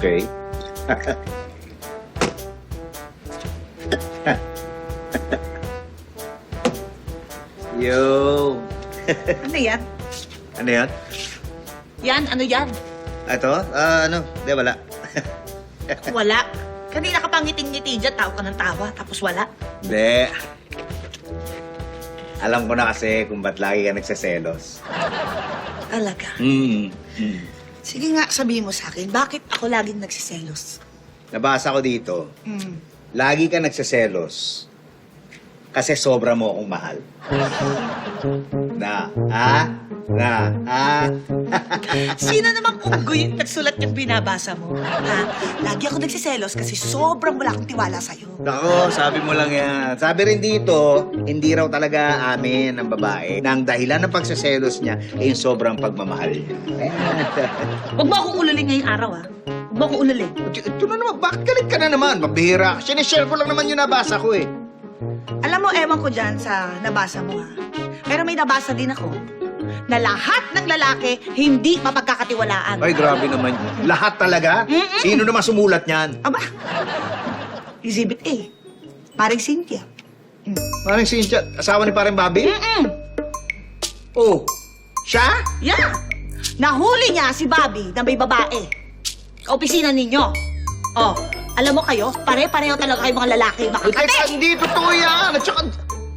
Okay. Yo. Ano yan? Ano yan? Yan, ano yan? Ito? Ah, ano? Di, wala. Wala. Kanina ka pang ngiting-ngiti dyan, tao ka ng tawa, tapos wala. Hindi. Alam ko na kasi kung ba't lagi ka nagsaselos. Talaga. Hmm. hmm. Sige nga, sabihin mo sa akin, bakit ako laging nagsiselos? Nabasa ko dito, Hmm. lagi ka nagsaselos kasi sobra mo akong mahal. Na, ah, na, ah. Sino namang unggoy yung nagsulat yung binabasa mo? Ha? Lagi ako nagsiselos kasi sobrang wala akong tiwala sa'yo. Nako, sabi mo lang yan. Sabi rin dito, hindi raw talaga amin ng babae na ang dahilan ng pagsaselos niya ay yung sobrang pagmamahal niya. Huwag mo akong ululin ngayong araw, ha? Huwag mo akong ululin. Ito ito na naman, bakit galit ka na naman? Mabihira. Sinishare ko lang naman yung nabasa ko eh. Alam mo, ewan ko dyan sa nabasa mo, ha? Pero may nabasa din ako na lahat ng lalaki hindi mapagkakatiwalaan. Ay, grabe naman. Lahat talaga? Mm-mm. Sino naman sumulat niyan? Aba, Exhibit A. Paring Cynthia. Mm. Parang si Cynthia, asawa ni parang Bobby? Mm-mm. Oh, siya? Yeah! Nahuli niya si Bobby na may babae. Sa opisina ninyo. Oh, alam mo kayo, pare-pareho talaga kayo mga lalaki Ay, makakate. hindi totoo yan. At saka,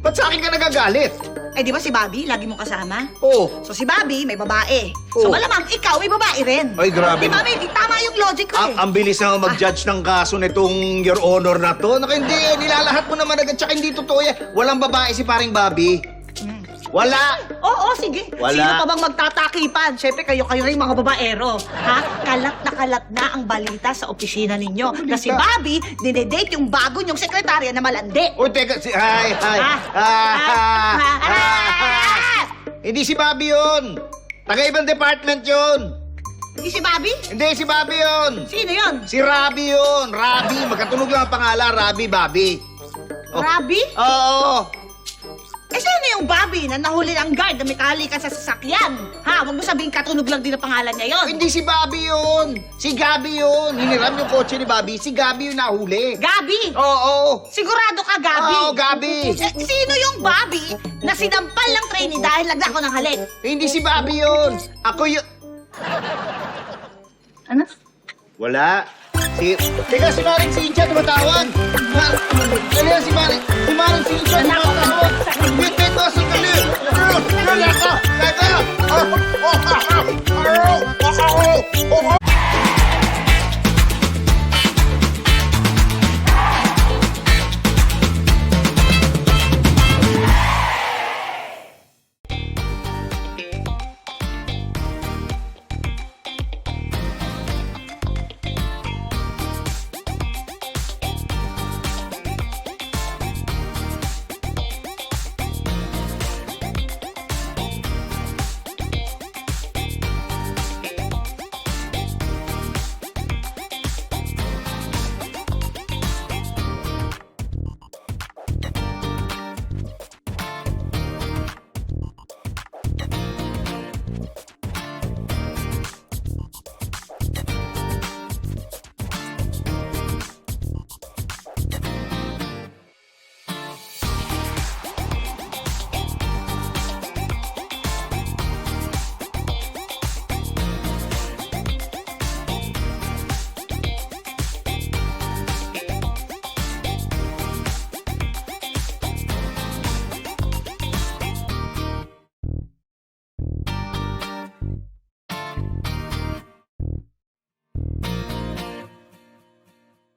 ba't sa akin ka nagagalit? Eh, di ba si Bobby, lagi mong kasama? Oh, So si Bobby, may babae. So Oh. malamang ikaw, may babae rin. Ay, grabe Di ba, may, tama yung logic ko ang, eh. ang bilis na mag-judge ng kaso nitong Your Honor na to. Naku, hindi, nilalahat mo naman agad. Tsaka hindi totoo yan. Walang babae si paring Bobby. Wala. Oo, sige. Wala. Sino pa bang magtatakipan? Siyempre, kayo-kayo rin mga babaero. Ha? Kalat na kalat na ang balita sa opisina ninyo. Na si Bobby, dinedate yung bago niyong sekretarya na malandi. Uy, teka, si... Hi, hi. Ah, Ah, ah, ah, ah, ah. Hindi si Bobby yun. Taga-ibang department yun. Hindi si Bobby? Hindi, si Bobby yun. Sino yun? Si Rabi yun. Rabi. Magkatunog lang ang pangalan. Rabi, Bobby. Oh. Robby? Oo. Eh, Bobby na nahuli ng guard na may kahalikan sa sasakyan? Ha? Huwag mo sabihin katunog lang din ang pangalan niya yon. Hindi si Bobby yun. Si Gabi yun. Hiniram yung kotse ni Bobby. Si Gabi yung nahuli. Gabi! Oo. Sigurado ka, Gabi? Oo, Gabi. Eh, sino yung Bobby na sinampal ng trainee dahil lagda ko ng halik? Hindi si Bobby yun. Ako yun. Ano? Wala. Si... Teka, si Maring Cynthia tumatawag. Ma... Ano yan, si Maring... Si Maring Cynthia tumatawag. Wait,